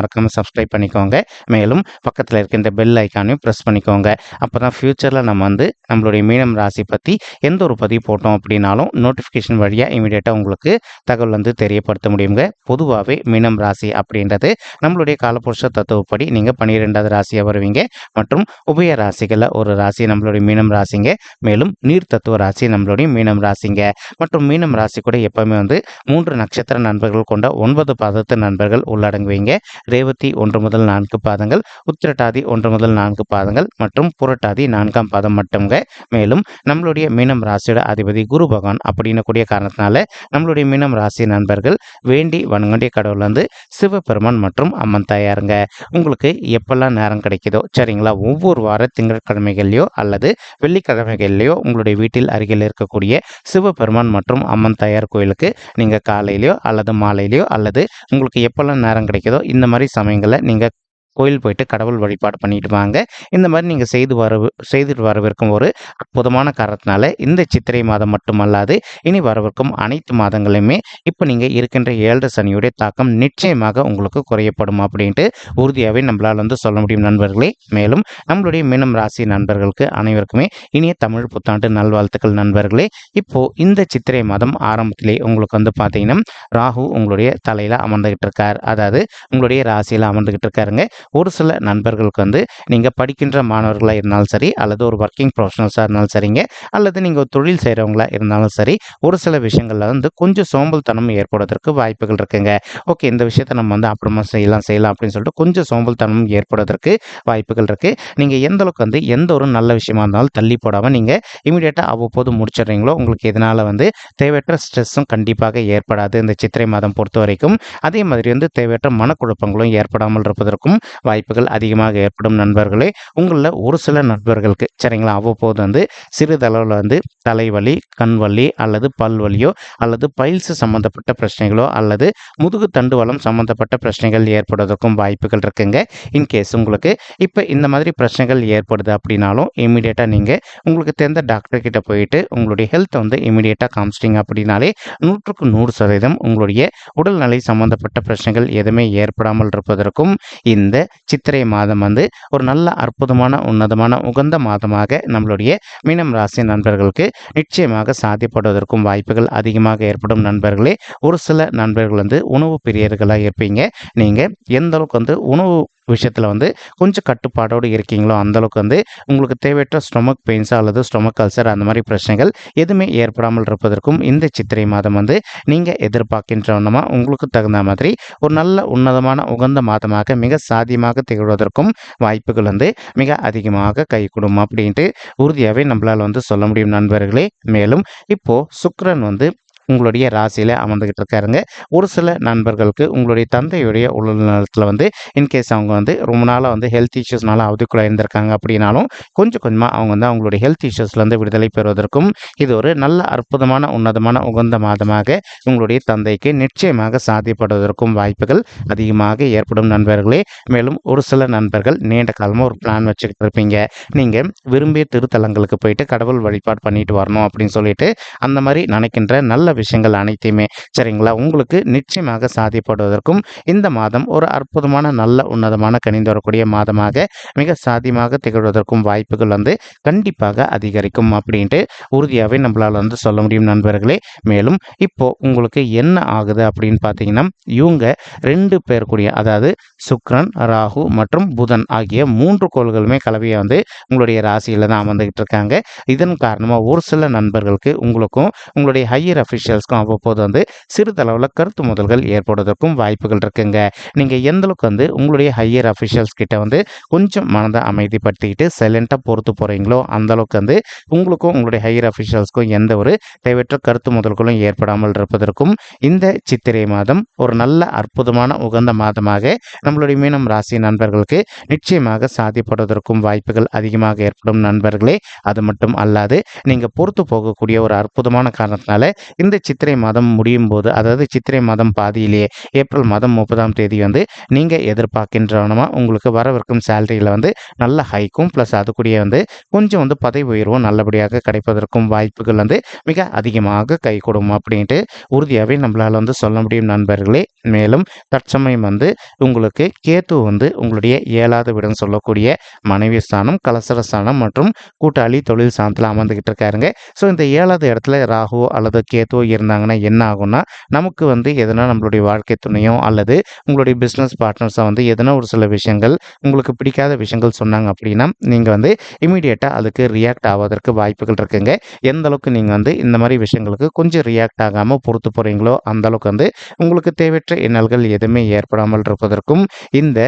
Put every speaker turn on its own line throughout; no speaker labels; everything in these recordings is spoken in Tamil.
மறக்காமல் சப்ஸ்கிரைப் பண்ணிக்கோங்க. மேலும் பக்கத்தில் இருக்கின்ற பெல் ஐக்கானையும் ப்ரெஸ் பண்ணிக்கோங்க. அப்போ தான் ஃப்யூச்சரில் நம்ம வந்து நம்மளுடைய மீனம் ராசி பற்றி எந்த ஒரு பதிவு போட்டோம் அப்படின்னாலும் நோட்டிஃபிகேஷன் வழியாக இமீடியட்டாக உங்களுக்கு தகவல் வந்து தெரியப்படுத்த முடியுங்க. பொதுவாகவே மீனம் ராசி அப்படின்றது நம்மளுடைய காலபுருஷ தத்துவப்படி நீங்கள் பன்னிரெண்டாவது ராசியாக வருவீங்க. மற்றும் உபய ராசிகளில் ஒரு ராசி நம்மளுடைய மீனம் ராசிங்க. மேலும் நீர் தத்துவ ராசி நம்மளுடைய மீனம் ராசிங்க. மற்றும் மீனம் ராசி கூட எப்பவுமே வந்து மூன்று நட்சத்திர நண்பர்கள் கொண்ட ஒன்பது பதத்து நண்பர்கள் உள்ளடங்குவீங்க. ரேவதி ஒன்று முதல் நான்கு பாதங்கள் உத்திரட்டாதி ஒன்று முதல் நான்கு பாதங்கள் மற்றும் புரட்டாதி நான்காம் பாதம் மட்டுங்க மேலும் நம்மளுடைய மீனம் ராசியோட அதிபதி குரு பகவான் அப்படின்னு கூடிய காரணத்தினால நம்மளுடைய மீனம் ராசி நண்பர்கள் வேண்டி வணங்கண்டிய கடவுள் வந்து சிவபெருமான் மற்றும் அம்மன் தாயாருங்க. உங்களுக்கு எப்பெல்லாம் நேரம் கிடைக்குதோ சரிங்களா ஒவ்வொரு வார திங்கட்கிழமைகள்லையோ அல்லது வெள்ளிக்கிழமைகள்லையோ உங்களுடைய வீட்டில் அருகில் இருக்கக்கூடிய சிவபெருமான் மற்றும் அம்மன் தாயார் கோயிலுக்கு நீங்கள் காலையிலையோ அல்லது மாலையிலையோ அல்லது உங்களுக்கு எப்பெல்லாம் நேரம் கிடைக்குதோ இந்த மாதிரி சமயங்களில் நீங்கள் கோயில் போயிட்டு கடவுள் வழிபாடு பண்ணிட்டு வாங்க. இந்த மாதிரி நீங்கள் செய்து வர செய்துட்டு வரவிருக்கும் ஒரு அற்புதமான காரணத்தினால இந்த சித்திரை மாதம் மட்டுமல்லாது இனி வரவிருக்கும் அனைத்து மாதங்களுமே இப்போ நீங்கள் இருக்கின்ற ஏழரை சனியுடைய தாக்கம் நிச்சயமாக உங்களுக்கு குறையப்படும் அப்படின்ட்டு உறுதியாகவே நம்மளால் வந்து சொல்ல முடியும் நண்பர்களே. மேலும் நம்மளுடைய மீனம் ராசி நண்பர்களுக்கு அனைவருக்குமே இனிய தமிழ் புத்தாண்டு நல்வாழ்த்துக்கள் நண்பர்களே. இப்போ இந்த சித்திரை மாதம் ஆரம்பத்திலே உங்களுக்கு வந்து பார்த்தீங்கன்னா ராகு உங்களுடைய தலையில் அமர்ந்துகிட்டு இருக்கார். அதாவது உங்களுடைய ராசியில் அமர்ந்துகிட்டு இருக்காருங்க. ஒரு சில நண்பர்களுக்கு வந்து நீங்கள் படிக்கின்ற மாணவர்களாக இருந்தாலும் சரி அல்லது ஒரு ஒர்க்கிங் ப்ரொஃபஷனல்ஸாக இருந்தாலும் சரிங்க அல்லது நீங்கள் ஒரு தொழில் செய்கிறவங்களா இருந்தாலும் சரி ஒரு சில விஷயங்களில் வந்து கொஞ்சம் சோம்பல்தனம் ஏற்படுவதற்கு வாய்ப்புகள் இருக்குங்க. ஓகே இந்த விஷயத்தை நம்ம வந்து அப்புறமா செய்யலாம் செய்யலாம் அப்படின்னு சொல்லிட்டு கொஞ்சம் சோம்பல்தனம் ஏற்படுவதற்கு வாய்ப்புகள் இருக்குது நீங்கள் எந்த அளவுக்கு வந்து எந்த ஒரு நல்ல விஷயமா இருந்தாலும் தள்ளி போடாமல் நீங்கள் இமீடியட்டாக அவ்வப்போது முடிச்சிடுறீங்களோ உங்களுக்கு இதனால் வந்து தேவையற்ற ஸ்ட்ரெஸ்ஸும் கண்டிப்பாக ஏற்படாது. இந்த சித்திரை மாதம் பொறுத்த வரைக்கும் அதே மாதிரி வந்து தேவையற்ற மனக்குழப்பங்களும் ஏற்படாமல் இருப்பதற்கும் வாய்ப்புகள் அதிகமாக ஏற்படும் நண்பர்களே. உங்களில் ஒரு சில நண்பர்களுக்கு சரிங்களா அவ்வப்போது வந்து சிறிதளவில் வந்து தலைவலி கண் வலி அல்லது பல்வலியோ அல்லது பயில்ஸ் சம்மந்தப்பட்ட பிரச்சனைகளோ அல்லது முதுகு தண்டுவலம் சம்மந்தப்பட்ட பிரச்சனைகள் ஏற்படுவதற்கும் வாய்ப்புகள் இருக்குங்க. இன்கேஸ் உங்களுக்கு இப்போ இந்த மாதிரி பிரச்சனைகள் ஏற்படுது அப்படின்னாலும் இமீடியட்டாக நீங்கள் உங்களுக்கு தெரிந்த டாக்டர்கிட்ட போயிட்டு உங்களுடைய ஹெல்த்தை வந்து இமீடியட்டாக காமிச்சிட்டிங்க அப்படின்னாலே நூற்றுக்கு நூறு சதவீதம் உங்களுடைய உடல்நிலை சம்மந்தப்பட்ட பிரச்சனைகள் எதுவுமே ஏற்படாமல் இருப்பதற்கும் இந்த சித்திரை மாதம் வந்து ஒரு நல்ல அற்புதமான உன்னதமான உகந்த மாதமாக நம்மளுடைய மீனம் ராசி நண்பர்களுக்கு நிச்சயமாக சாத்தியப்படுவதற்கும் வாய்ப்புகள் அதிகமாக ஏற்படும் நண்பர்களே. ஒரு சில நண்பர்கள் வந்து உணவு பிரியர்களாக இருப்பீங்க. நீங்கள் எந்த அளவுக்கு வந்து உணவு விஷயத்தில் வந்து கொஞ்சம் கட்டுப்பாடோடு இருக்கீங்களோ அந்தளவுக்கு வந்து உங்களுக்கு தேவையற்ற ஸ்டொமக் பெயின்ஸாக அல்லது ஸ்டொமக் அல்சர் அந்த மாதிரி பிரச்சனைகள் எதுவுமே ஏற்படாமல் இருப்பதற்கும் இந்த சித்திரை மாதம் வந்து நீங்கள் எதிர்பார்க்கின்றவனமா உங்களுக்கு தகுந்த மாதிரி ஒரு நல்ல உன்னதமான உகந்த மாதமாக மிக சாதியமாக திகழ்வதற்கும் வாய்ப்புகள் வந்து மிக அதிகமாக கைகூடும் அப்படின்ட்டு உறுதியாகவே நம்மளால் வந்து சொல்ல முடியும் நண்பர்களே. மேலும் இப்போது சுக்ரன் வந்து உங்களுடைய ராசியில் அமர்ந்துக்கிட்டு இருக்காருங்க. ஒரு சில நண்பர்களுக்கு உங்களுடைய தந்தையுடைய உடல்நலத்தில் வந்து இன்கேஸ் அவங்க வந்து ரொம்ப நாளாக வந்து ஹெல்த் இஷ்யூஸ்னால அவதிக்குள்ள இருந்திருக்காங்க அப்படின்னாலும் கொஞ்சம் கொஞ்சமாக அவங்க வந்து அவங்களுடைய ஹெல்த் இஷ்யூஸ்லேருந்து விடுதலை பெறுவதற்கும் இது ஒரு நல்ல அற்புதமான உன்னதமான உகந்த மாதமாக உங்களுடைய தந்தைக்கு நிச்சயமாக சாத்தியப்படுவதற்கும் வாய்ப்புகள் அதிகமாக ஏற்படும் நண்பர்களே. மேலும் ஒரு சில நண்பர்கள் நீண்ட காலமாக ஒரு பிளான் வச்சுக்கிட்டு இருப்பீங்க. நீங்கள் விரும்பிய திருத்தலங்களுக்கு போயிட்டு கடவுள் வழிபாடு பண்ணிட்டு வரணும் அப்படின்னு சொல்லிட்டு அந்த மாதிரி நினைக்கின்ற நல்ல விஷயங்கள் அனைத்தையுமே சரிங்களா? உங்களுக்கு நிச்சயமாக சாதிப்படுவதற்கும் இந்த மாதம் ஒரு அற்புதமான நல்ல உன்னதமான கணிந்து வரக்கூடிய மாதமாக மிக சாதியமாக திகழ்வதற்கும் வாய்ப்புகள் வந்து கண்டிப்பாக அதிகரிக்கும் அப்படின்ட்டு உறுதியாகவே நம்மளால் வந்து சொல்ல முடியும் நண்பர்களே. மேலும் இப்போ உங்களுக்கு என்ன ஆகுது அப்படின்னு பார்த்தீங்கன்னா இவங்க ரெண்டு பேர் கூடிய அதாவது சுக்ரன் ராகு மற்றும் புதன் ஆகிய மூன்று கோள்களுமே கலவையை வந்து உங்களுடைய ராசியில் தான் அமர்ந்துகிட்டு இருக்காங்க. இதன் காரணமாக ஒரு சில நண்பர்களுக்கு உங்களுக்கும் உங்களுடைய ஹையர் அஃபிஷியல் அஃபிஷியல்ஸ்க்கும் அவ்வப்போது வந்து சிறிதளவில் கருத்து முதல்கள் ஏற்படுவதற்கும் வாய்ப்புகள் இருக்குங்க. நீங்கள் எந்த அளவுக்கு வந்து உங்களுடைய ஹையர் அஃபிஷியல்ஸ் கிட்ட வந்து கொஞ்சம் மனதை அமைதிப்படுத்திக்கிட்டு சைலண்ட்டாக பொறுத்து போகிறீங்களோ அந்த அளவுக்கு வந்து உங்களுக்கும் உங்களுடைய ஹையர் அஃபிஷியல்ஸ்க்கும் எந்த ஒரு தேவையற்ற கருத்து முதல்களும் ஏற்படாமல் இருப்பதற்கும் இந்த சித்திரை மாதம் ஒரு நல்ல அற்புதமான உகந்த மாதமாக நம்மளுடைய மீனம் ராசி நண்பர்களுக்கு நிச்சயமாக சாதிப்படுவதற்கும் வாய்ப்புகள் அதிகமாக ஏற்படும் நண்பர்களே. அது மட்டும் அல்லாது நீங்கள் பொறுத்து போகக்கூடிய ஒரு அற்புதமான காரணத்தினால இந்த இந்த சித்திரை மாதம் முடியும் போது அதாவது சித்திரை மாதம் பாதியிலேயே ஏப்ரல் மாதம் முப்பதாம் தேதி வந்து நீங்கள் எதிர்பார்க்கின்றவனமாக உங்களுக்கு வரவிருக்கும் சேலரியில் வந்து நல்ல ஹைக்கும் ப்ளஸ் அது கூடிய வந்து கொஞ்சம் வந்து பதவி உயர்வும் நல்லபடியாக கிடைப்பதற்கும் வாய்ப்புகள் வந்து மிக அதிகமாக கை கொடுக்கும் அப்படின்ட்டு உறுதியாகவே நம்மளால் வந்து சொல்ல முடியும் நண்பர்களே. மேலும் தற்சமயம் வந்து உங்களுக்கு கேத்து வந்து உங்களுடைய ஏழாவது விடம் சொல்லக்கூடிய மனைவி ஸ்தானம் கலசர ஸ்தானம் மற்றும் கூட்டாளி தொழில் ஸ்தானத்தில் அமர்ந்துக்கிட்டு இருக்காருங்க. ஸோ இந்த ஏழாவது இடத்துல ராகுவோ அல்லது கேத்துவோ இருந்தாங்கன்னா என்ன ஆகும்னா நமக்கு வந்து எதனா நம்மளுடைய வாழ்க்கை துணையோ அல்லது உங்களுடைய பிஸ்னஸ் பார்ட்னர்ஸாக வந்து எதனா ஒரு சில விஷயங்கள் உங்களுக்கு பிடிக்காத விஷயங்கள் சொன்னாங்க அப்படின்னா நீங்கள் வந்து இமீடியட்டாக அதுக்கு ரியாக்ட் ஆவதற்கு வாய்ப்புகள் இருக்குங்க. எந்த அளவுக்கு நீங்கள் வந்து இந்த மாதிரி விஷயங்களுக்கு கொஞ்சம் ரியாக்ட் ஆகாமல் பொறுத்து போகிறீங்களோ அந்த அளவுக்கு வந்து உங்களுக்கு தேவையற்ற இன்னல்கள் எதுவுமே ஏற்படாமல் இருப்பதற்கும் இந்த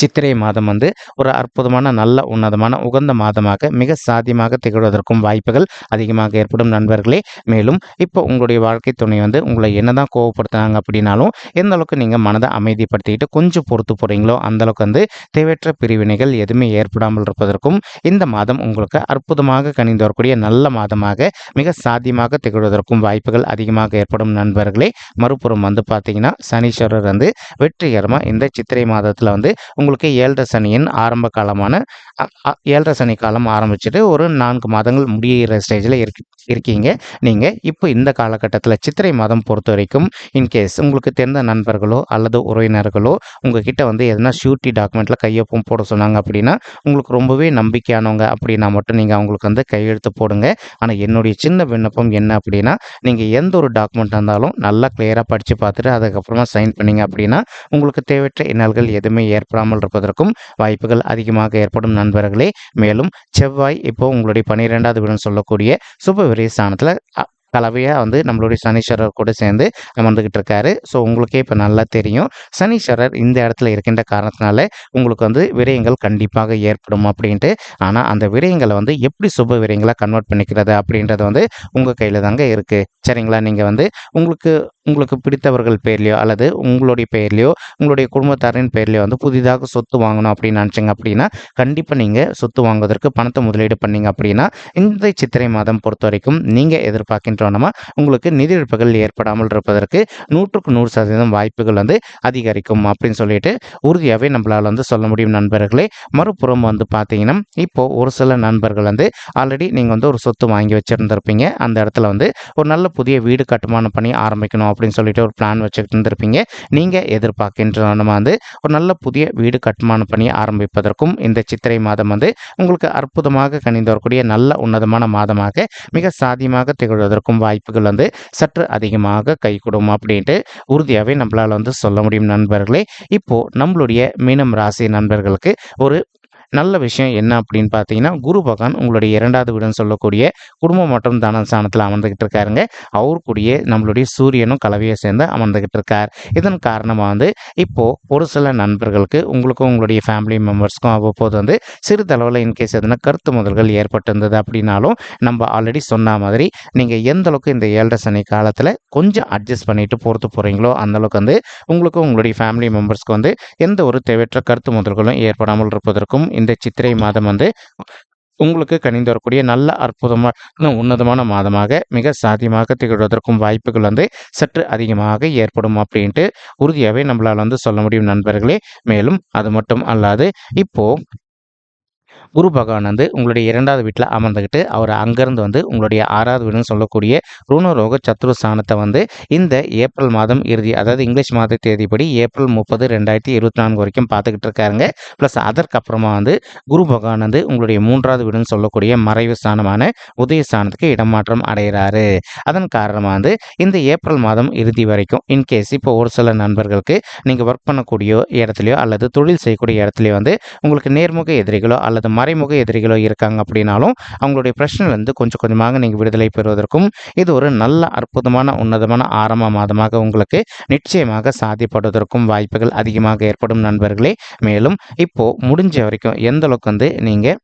சித்திரை மாதம் வந்து ஒரு அற்புதமான நல்ல உன்னதமான உகந்த மாதமாக மிக சாத்தியமாக திகழ்வதற்கும் வாய்ப்புகள் அதிகமாக ஏற்படும் நண்பர்களே. மேலும் இப்போ உங்களுடைய வாழ்க்கை துணை வந்து உங்களை என்னதான் கோவப்படுத்தினாங்க அப்படின்னாலும் எந்த அளவுக்கு நீங்கள் மனதை அமைதிப்படுத்திக்கிட்டு கொஞ்சம் பொறுத்து போகிறீங்களோ அந்த அளவுக்கு வந்து தேவையற்ற பிரிவினைகள் எதுவுமே ஏற்படாமல் இருப்பதற்கும் இந்த மாதம் உங்களுக்கு அற்புதமாக கணிந்து வரக்கூடிய நல்ல மாதமாக மிக சாத்தியமாக திகழ்வதற்கும் வாய்ப்புகள் அதிகமாக ஏற்படும் நண்பர்களே. மறுபுறம் வந்து பார்த்தீங்கன்னா சனீஸ்வரர் வந்து வெற்றிகரமாக இந்த சித்திரை மாதத்தில் வந்து உங்களுக்கு ஏழரை சனியின் ஆரம்ப காலமான ஏழரை சனி காலம் ஆரம்பிச்சுட்டு ஒரு நான்கு மாதங்கள் முடியிற ஸ்டேஜில் இருக்கு. இருக்கீங்க. நீங்கள் இப்போ இந்த காலகட்டத்தில் சித்திரை மாதம் பொறுத்த வரைக்கும் இன்கேஸ் உங்களுக்கு தெரிந்த நண்பர்களோ அல்லது உறவினர்களோ உங்ககிட்ட வந்து எதனா ஷூரிட்டி டாக்குமெண்ட்டில் கையொப்பம் போட சொன்னாங்க அப்படின்னா உங்களுக்கு ரொம்பவே நம்பிக்கையானவங்க அப்படின்னா மட்டும் நீங்கள் அவங்களுக்கு வந்து கையெழுத்து போடுங்க. ஆனால் என்னுடைய சின்ன விண்ணப்பம் என்ன அப்படின்னா நீங்கள் எந்த ஒரு டாக்குமெண்ட் இருந்தாலும் நல்லா கிளியராக படித்து பார்த்துட்டு அதுக்கப்புறமா சைன் பண்ணீங்க அப்படின்னா உங்களுக்கு தேவையற்ற இன்னல்கள் எதுவுமே ஏற்படாமல் இருப்பதற்கும் வாய்ப்புகள் அதிகமாக ஏற்படும் நண்பர்களே. மேலும் செவ்வாய் இப்போ உங்களுடைய பன்னிரெண்டாவது வீடுன்னு சொல்லக்கூடிய சுப விரை ஸ்தானத்தில் கலவையாக வந்து நம்மளுடைய சனீஸ்வரர் கூட சேர்ந்து அமர்ந்துக்கிட்டு இருக்காரு. ஸோ உங்களுக்கே இப்போ நல்லா தெரியும். சனீஸ்வரர் இந்த இடத்துல இருக்கின்ற காரணத்தினால உங்களுக்கு வந்து விரயங்கள் கண்டிப்பாக ஏற்படும் அப்படின்ட்டு. ஆனால் அந்த விரயங்களை வந்து எப்படி சுப விரயங்களாக கன்வெர்ட் பண்ணிக்கிறது அப்படின்றது வந்து உங்கள் கையில் தாங்க இருக்குது சரிங்களா? நீங்கள் வந்து உங்களுக்கு உங்களுக்கு பிடித்தவர்கள் பேர்லையோ அல்லது உங்களுடைய பெயர்லையோ உங்களுடைய குடும்பத்தாரின் பேர்லையோ வந்து புதிதாக சொத்து வாங்கணும் அப்படின்னு நினச்சிங்க அப்படின்னா கண்டிப்பாக நீங்கள் சொத்து வாங்குவதற்கு பணத்தை முதலீடு பண்ணீங்க அப்படின்னா இந்த சித்திரை மாதம் பொறுத்த வரைக்கும் நீங்கள் எதிர்பார்க்கின்றோன்னா உங்களுக்கு நிதி இழப்புகள் ஏற்படாமல் இருப்பதற்கு நூற்றுக்கு நூறு சதவீதம் வாய்ப்புகள் வந்து அதிகரிக்கும் அப்படின்னு சொல்லிட்டு உறுதியாகவே நம்மளால் வந்து சொல்ல முடியும் நண்பர்களே. மறுபுறம் வந்து பார்த்தீங்கன்னா இப்போ ஒரு சில நண்பர்கள் வந்து ஆல்ரெடி நீங்கள் வந்து ஒரு சொத்து வாங்கி வச்சுருந்துருப்பீங்க. அந்த இடத்துல வந்து ஒரு நல்ல புதிய வீடு கட்டுமானம் பண்ணி ஆரம்பிக்கணும் அப்படின்னு சொல்லிட்டு ஒரு பிளான் வச்சுக்கிட்டு இருந்திருப்பீங்க. நீங்கள் எதிர்பார்க்கின்ற நம்ம வந்து ஒரு நல்ல புதிய வீடு கட்டுமான பண்ணி ஆரம்பிப்பதற்கும் இந்த சித்திரை மாதம் வந்து உங்களுக்கு அற்புதமாக கணிந்து வரக்கூடிய நல்ல உன்னதமான மாதமாக மிக சாதியமாக திகழ்வதற்கும் வாய்ப்புகள் வந்து சற்று அதிகமாக கைகூடும் அப்படின்ட்டு உறுதியாகவே நம்மளால் வந்து சொல்ல முடியும் நண்பர்களே. இப்போது நம்மளுடைய மீனம் ராசி நண்பர்களுக்கு ஒரு நல்ல விஷயம் என்ன அப்படின்னு பார்த்தீங்கன்னா குரு பகவான் உங்களுடைய இரண்டாவது வீடுன்னு சொல்லக்கூடிய குடும்பம் மற்றும் தான ஸ்தானத்தில் அமர்ந்துகிட்டு இருக்காருங்க. அவர் நம்மளுடைய சூரியனும் கலவையை சேர்ந்து அமர்ந்துகிட்டு இருக்கார். இதன் காரணமாக வந்து இப்போது ஒரு சில நண்பர்களுக்கு உங்களுக்கும் உங்களுடைய ஃபேமிலி மெம்பர்ஸ்க்கும் அவ்வப்போது வந்து சிறிதளவில் இன்கேஸ் எதுனா கருத்து முதல்கள் ஏற்பட்டிருந்தது அப்படின்னாலும் நம்ம ஆல்ரெடி சொன்ன மாதிரி நீங்கள் எந்த அளவுக்கு இந்த ஏழரை சனி காலத்தில் கொஞ்சம் அட்ஜஸ்ட் பண்ணிட்டு பொறுத்து போகிறீங்களோ அந்தளவுக்கு வந்து உங்களுக்கும் உங்களுடைய ஃபேமிலி மெம்பர்ஸ்க்கு வந்து எந்த ஒரு தேவையற்ற கருத்து முதல்களும் ஏற்படாமல் இருப்பதற்கும் இந்த சித்திரை மாதம் வந்து உங்களுக்கு கணிந்து வரக்கூடிய நல்ல அற்புதமான உன்னதமான மாதமாக மிக சாத்தியமாக திகழ்வதற்கும் வாய்ப்புகள் வந்து சற்று அதிகமாக ஏற்படும் அப்படின்ட்டு உறுதியாகவே நம்மளால் வந்து சொல்ல முடியும் நண்பர்களே. மேலும் அது மட்டும் அல்லாது இப்போ குரு பகவான் வந்து உங்களுடைய இரண்டாவது வீட்டில் அமர்ந்துக்கிட்டு அவர் அங்கேருந்து வந்து உங்களுடைய ஆறாவது வீடுன்னு சொல்லக்கூடிய ருணரோக சத்ரு ஸ்தானத்தை வந்து இந்த ஏப்ரல் மாதம் இறுதி அதாவது இங்கிலீஷ் மாத தேதிப்படி ஏப்ரல் முப்பது ரெண்டாயிரத்தி இருபத்தி நான்கு வரைக்கும் பார்த்துக்கிட்டு இருக்காருங்க. ப்ளஸ் அதற்கப்புறமா வந்து குரு பகவான் வந்து உங்களுடைய மூன்றாவது வீடுன்னு சொல்லக்கூடிய மறைவு ஸ்தானமான உதயஸ்தானத்துக்கு இடமாற்றம் அடைகிறாரு அதன் காரணமாக வந்து இந்த ஏப்ரல் மாதம் இறுதி வரைக்கும் இன்கேஸ் இப்போ ஒரு சில நண்பர்களுக்கு நீங்கள் ஒர்க் பண்ணக்கூடிய இடத்துலையோ அல்லது தொழில் செய்யக்கூடிய இடத்துலையோ வந்து உங்களுக்கு நேர்முக எதிரிகளோ அல்லது மறைமுக எதிரிகளோ இருக்காங்க அப்படின்னாலும் அவங்களுடைய பிரச்சனையிலேருந்து கொஞ்சம் கொஞ்சமாக நீங்கள் விடுதலை பெறுவதற்கும் இது ஒரு நல்ல அற்புதமான உன்னதமான ஆரம்ப மாதமாக உங்களுக்கு நிச்சயமாக சாதிப்படுவதற்கும் வாய்ப்புகள் அதிகமாக ஏற்படும் நண்பர்களே. மேலும் இப்போது முடிஞ்ச வரைக்கும் எந்த அளவுக்கு வந்து நீங்கள்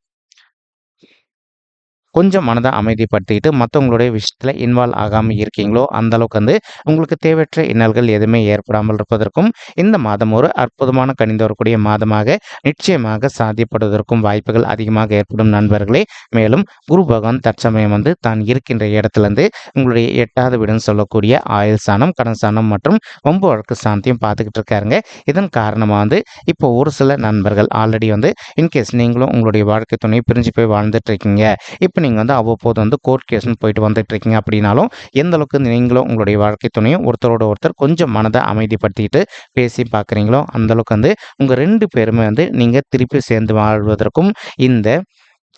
கொஞ்சம் மனதை அமைதிப்படுத்திக்கிட்டு மற்றவங்களுடைய விஷயத்தில் இன்வால்வ் ஆகாமல் இருக்கீங்களோ அந்த அளவுக்கு வந்து உங்களுக்கு தேவையற்ற இன்னல்கள் எதுவுமே ஏற்படாமல் இருப்பதற்கும் இந்த மாதம் ஒரு அற்புதமான கணிந்து வரக்கூடிய மாதமாக நிச்சயமாக சாத்தியப்படுவதற்கும் வாய்ப்புகள் அதிகமாக ஏற்படும் நண்பர்களே. மேலும் குரு பகவான் தற்சமயம் வந்து தான் இருக்கின்ற இடத்துலேருந்து உங்களுடைய எட்டாவது வீடுன்னு சொல்லக்கூடிய ஆயுள் சாணம் கடன் சாணம் மற்றும் ஒம்பு வழக்கு சாந்தியும் பார்த்துக்கிட்டு இருக்காருங்க. இதன் காரணமாக வந்து இப்போ ஒரு சில நண்பர்கள் ஆல்ரெடி வந்து இன்கேஸ் நீங்களும் உங்களுடைய வாழ்க்கை துணையை பிரிஞ்சு போய் வாழ்ந்துட்டு இருக்கீங்க. இப்போ நீங்கள் வந்து அவ்வப்போது வந்து கோர்ட் கேஸ்னு போயிட்டு வந்துட்டு இருக்கீங்க அப்படின்னாலும் எந்த அளவுக்கு நீங்களும் உங்களுடைய வாழ்க்கை துணையும் ஒருத்தரோட ஒருத்தர் கொஞ்சம் மனதை அமைதிப்படுத்திட்டு பேசி பார்க்குறீங்களோ அந்தளவுக்கு வந்து உங்கள் ரெண்டு பேருமே வந்து நீங்கள் திருப்பி சேர்ந்து வாழ்வதற்கும் இந்த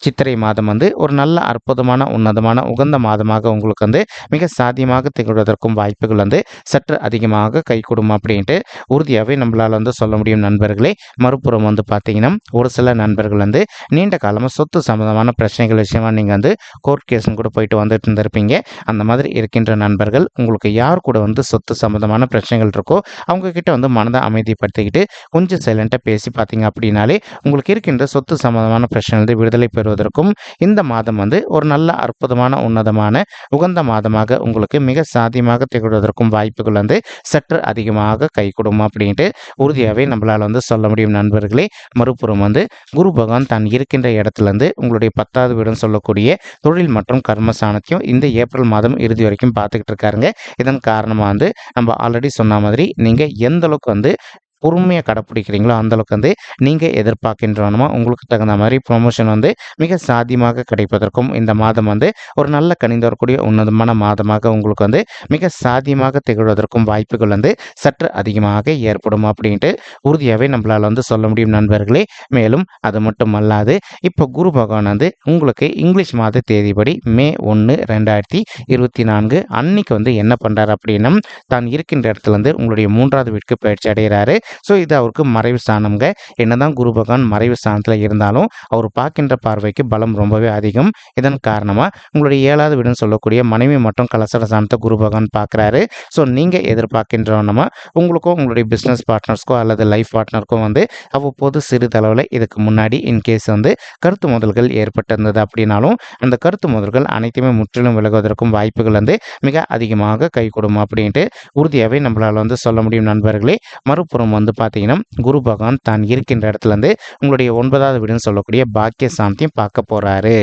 சித்திரை மாதம் வந்து ஒரு நல்ல அற்புதமான உன்னதமான உகந்த மாதமாக உங்களுக்கு வந்து மிக சாத்தியமாக திகழ்வதற்கும் வாய்ப்புகள் வந்து சற்று அதிகமாக கை கொடுமா அப்படின்ட்டு உறுதியாகவே நம்மளால் வந்து சொல்ல முடியும் நண்பர்களே. மறுபுறம் வந்து பார்த்தீங்கன்னா ஒரு சில நண்பர்கள் வந்து நீண்ட காலமாக சொத்து சம்மந்தமான பிரச்சனைகள் விஷயமா நீங்கள் வந்து கோர்ட் கேஸும் கூட போயிட்டு வந்துட்டு இருந்திருப்பீங்க. அந்த மாதிரி இருக்கின்ற நண்பர்கள் உங்களுக்கு யார் கூட வந்து சொத்து சம்மந்தமான பிரச்சனைகள் இருக்கோ அவங்க கிட்ட வந்து மனதை அமைதிப்படுத்திக்கிட்டு கொஞ்சம் சைலண்ட்டாக பேசி பார்த்தீங்க அப்படின்னாலே உங்களுக்கு இருக்கின்ற சொத்து சம்மந்தமான பிரச்சனைகள் விடுதலை பெறும் பெறுவதற்கும் இந்த மாதம் வந்து ஒரு நல்ல அற்புதமான உன்னதமான உகந்த மாதமாக உங்களுக்கு மிக சாத்தியமாக திகழ்வதற்கும் வாய்ப்புகள் வந்து சற்று அதிகமாக கை கொடுமா அப்படின்ட்டு உறுதியாகவே நம்மளால் வந்து சொல்ல முடியும் நண்பர்களே. மறுபுறம் வந்து குரு பகவான் தான் இருக்கின்ற இடத்துலேருந்து உங்களுடைய பத்தாவது வீடும் சொல்லக்கூடிய தொழில் மற்றும் கர்மசானத்தையும் இந்த ஏப்ரல் மாதம் இறுதி வரைக்கும் பார்த்துக்கிட்டு இருக்காருங்க. இதன் காரணமாக வந்து நம்ம ஆல்ரெடி சொன்ன மாதிரி நீங்கள் எந்த அளவுக்கு வந்து பொறுமையாக கடைப்பிடிக்கிறீங்களோ அந்தளவுக்கு வந்து நீங்கள் எதிர்பார்க்கின்றனமோ உங்களுக்கு தகுந்த மாதிரி ப்ரொமோஷன் வந்து மிக சாத்தியமாக கிடைப்பதற்கும் இந்த மாதம் வந்து ஒரு நல்ல கணிந்து வரக்கூடிய உன்னதமான மாதமாக உங்களுக்கு வந்து மிக சாத்தியமாக திகழ்வதற்கும் வாய்ப்புகள் வந்து சற்று அதிகமாக ஏற்படும் அப்படின்ட்டு உறுதியாகவே நம்மளால் வந்து சொல்ல முடியும் நண்பர்களே. மேலும் அது மட்டும் அல்லாது இப்போ குரு பகவான் வந்து உங்களுக்கு இங்கிலீஷ் மாத தேதிப்படி மே ஒன்று ரெண்டாயிரத்தி இருபத்தி நான்கு அன்னைக்கு வந்து என்ன பண்ணுறாரு அப்படின்னா தான் இருக்கின்ற இடத்துல வந்து உங்களுடைய மூன்றாவது வீட்டுக்கு பயிற்சி அடைகிறாரு. ஸோ இது அவருக்கு மறைவு ஸ்தானம்ங்க. என்னதான் குரு பகவான் மறைவு ஸ்தானத்தில் இருந்தாலும் அவர் பார்க்கின்ற பார்வைக்கு பலம் ரொம்பவே அதிகம். இதன் காரணமாக உங்களுடைய ஏழாவது வீடுன்னு சொல்லக்கூடிய மனைவி மற்றும் கலசர ஸ்தானத்தை குரு பகவான் பார்க்குறாரு. ஸோ நீங்கள் எதிர்பார்க்கின்றவனமா உங்களுக்கோ உங்களுடைய பிஸ்னஸ் பார்ட்னர்ஸ்க்கோ அல்லது லைஃப் பார்ட்னருக்கோ வந்து அவ்வப்போது சிறிதளவில் இதுக்கு முன்னாடி இன்கேஸ் வந்து கருத்து முதல்கள் ஏற்பட்டிருந்தது அப்படின்னாலும் அந்த கருத்து முதல்கள் அனைத்துமே முற்றிலும் விலகுவதற்கும் வாய்ப்புகள் வந்து மிக அதிகமாக கை கொடுக்கும் அப்படின்ட்டு உறுதியாகவே நம்மளால் வந்து சொல்ல முடியும் நண்பர்களே. மறுபுறம் வந்து பார்த்தீங்கன்னா குரு பகவான் தான் இருக்கின்ற இடத்துலேருந்து உங்களுடைய ஒன்பதாவது வீடுன்னு சொல்லக்கூடிய பாக்கிய சாந்தியும் பார்க்க போகிறாரு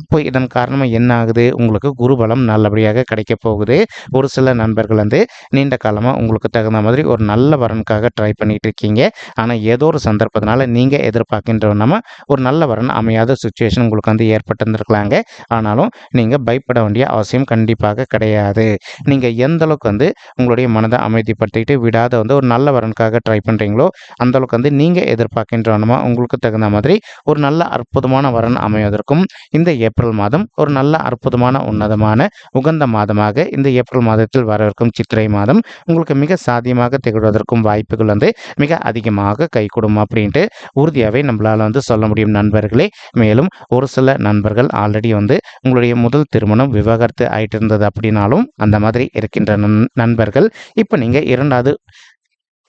அப்போ இதன் காரணமாக என்ன ஆகுது? உங்களுக்கு குரு பலம் நல்லபடியாக கிடைக்க போகுது. ஒரு சில நண்பர்கள் வந்து நீண்ட காலமாக உங்களுக்கு தகுந்த மாதிரி ஒரு நல்ல வரனுக்காக ட்ரை பண்ணிகிட்டு இருக்கீங்க. ஆனால் ஏதோ ஒரு சந்தர்ப்பத்தினால நீங்கள் எதிர்பார்க்கின்றவனாம ஒரு நல்ல வரன் அமையாத சுச்சுவேஷன் உங்களுக்கு வந்து ஏற்பட்டிருந்திருக்கலாங்க. ஆனாலும் நீங்கள் பயப்பட வேண்டிய அவசியம் கண்டிப்பாக கிடையாது. நீங்கள் எந்த அளவுக்கு வந்து உங்களுடைய மனதை அமைதிப்படுத்திக்கிட்டு விடாத வந்து ஒரு நல்ல வரனுக்காக ட்ரை பண்ணுறீங்களோ அந்தளவுக்கு வந்து நீங்கள் எதிர்பார்க்கின்றவனமா உங்களுக்கு தகுந்த மாதிரி ஒரு நல்ல அற்புதமான வரன் அமைவதற்கும் இந்த ஏப்ரல் மாதம் ஒரு நல்ல அற்புதமான உன்னதமான உகந்த மாதமாக இந்த ஏப்ரல் மாதத்தில் வரவிருக்கும் சித்திரை மாதம் உங்களுக்கு மிக சாத்தியமாக திகழ்வதற்கும் வாய்ப்புகள் வந்து மிக அதிகமாக கைகூடும் அப்படின்ட்டு உறுதியாகவே நம்மளால் வந்து சொல்ல முடியும் நண்பர்களே. மேலும் ஒரு சில நண்பர்கள் ஆல்ரெடி வந்து உங்களுடைய முதல் திருமணம் விவாகரத்து ஆயிட்டு இருந்தது அப்படின்னாலும் அந்த மாதிரி இருக்கின்ற நண்பர்கள் இப்போ நீங்கள் இரண்டாவது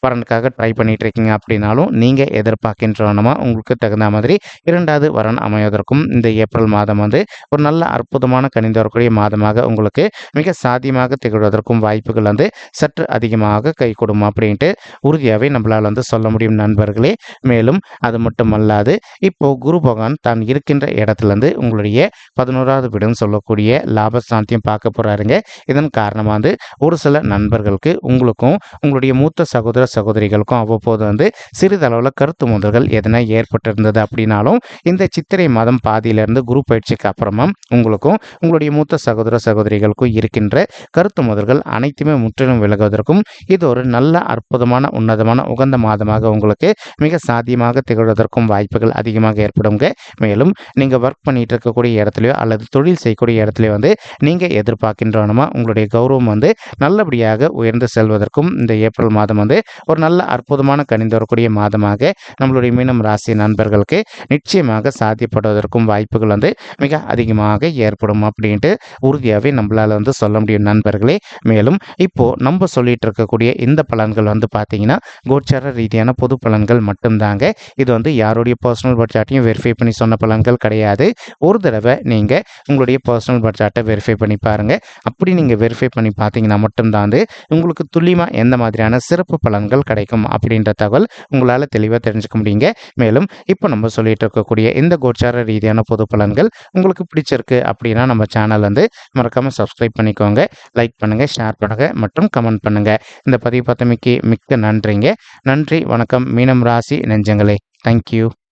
வரனுக்காக ட்ரை பண்ணிட்டு இருக்கீங்க அப்படின்னாலும் நீங்கள் எதிர்பார்க்கின்றனமா உங்களுக்கு தகுந்த மாதிரி இரண்டாவது வரன் அமைவதற்கும் இந்த ஏப்ரல் மாதம் வந்து ஒரு நல்ல அற்புதமான கணிந்து வரக்கூடிய மாதமாக உங்களுக்கு மிக சாத்தியமாக திகழ்வதற்கும் வாய்ப்புகள் வந்து சற்று அதிகமாக கை கொடுக்கும் அப்படின்ட்டு உறுதியாகவே நம்மளால் வந்து சொல்ல முடியும் நண்பர்களே. மேலும் அது மட்டும் அல்லாது இப்போ குரு பகவான் தான் இருக்கின்ற இடத்துலேருந்து உங்களுடைய பதினோராவது வீடுன்னு சொல்லக்கூடிய லாபசாந்தியம் பார்க்க போகிறாருங்க இதன் காரணமாக வந்து ஒரு சில நண்பர்களுக்கு உங்களுக்கும் உங்களுடைய மூத்த சகோதர சகோதரிகளுக்கும் அவ்வப்போது வந்து சிறிதளவில் கருத்து முதல்கள் எதனா ஏற்பட்டிருந்தது அப்படின்னாலும் இந்த சித்திரை மாதம் பாதியிலிருந்து குரு பயிற்சிக்கு அப்புறமா உங்களுக்கும் உங்களுடைய மூத்த சகோதர சகோதரிகளுக்கும் இருக்கின்ற கருத்து முதல்கள் அனைத்துமே முற்றிலும் விலகுவதற்கும் இது ஒரு நல்ல அற்புதமான உன்னதமான உகந்த மாதமாக உங்களுக்கு மிக சாத்தியமாக திகழ்வதற்கும் வாய்ப்புகள் அதிகமாக ஏற்படுங்க. மேலும் நீங்கள் ஒர்க் பண்ணிட்டு இருக்கக்கூடிய இடத்துலையோ அல்லது தொழில் செய்யக்கூடிய இடத்துலையோ வந்து நீங்கள் எதிர்பார்க்கின்றனமா உங்களுடைய கௌரவம் வந்து நல்லபடியாக உயர்ந்து செல்வதற்கும் இந்த ஏப்ரல் மாதம் வந்து ஒரு நல்ல அற்புதமான கணிந்து வரக்கூடிய மாதமாக நம்மளுடைய மீனம் ராசி நண்பர்களுக்கு நிச்சயமாக சாத்தியப்படுவதற்கும் வாய்ப்புகள் வந்து மிக அதிகமாக ஏற்படும் அப்படின்ட்டு உறுதியாகவே நம்மளால் வந்து சொல்ல முடியும் நண்பர்களே. மேலும் இப்போ நம்ம சொல்லிட்டு இருக்கக்கூடிய இந்த பலன்கள் வந்து பார்த்தீங்கன்னா கோச்சார ரீதியான பொது பலன்கள் மட்டும்தாங்க. இது வந்து யாருடைய பர்சனல் பட்ஜாட்டையும் வெரிஃபை பண்ணி சொன்ன பலன்கள் கிடையாது. ஒரு தடவை நீங்கள் உங்களுடைய பர்சனல் பட்ஜெட்டை வெரிஃபை பண்ணி பாருங்கள் அப்படி நீங்கள் வெரிஃபை பண்ணி பார்த்தீங்கன்னா மட்டும்தான் வந்து உங்களுக்கு துல்லியமாக எந்த மாதிரியான சிறப்பு பலன்கள் கிடைக்கும் அப்படின்ற தகவல் உங்களால் தெளிவாக தெரிஞ்சுக்க முடியுங்க. மேலும் இப்போ நம்ம சொல்லிட்டு இருக்கக்கூடிய இந்த கோச்சார ரீதியான பொது பலன்கள் உங்களுக்கு பிடிச்சிருக்கு அப்படின்னா நம்ம சேனல் வந்து மறக்காமல் சப்ஸ்கிரைப் பண்ணிக்கோங்க. லைக் பண்ணுங்கள் ஷேர் பண்ணுங்கள் மற்றும் கமெண்ட் பண்ணுங்கள் இந்த பதிவு பத்தமைக்கு மிக்க நன்றிங்க. நன்றி வணக்கம். மீனம் ராசி நெஞ்சங்களே. தேங்க்யூ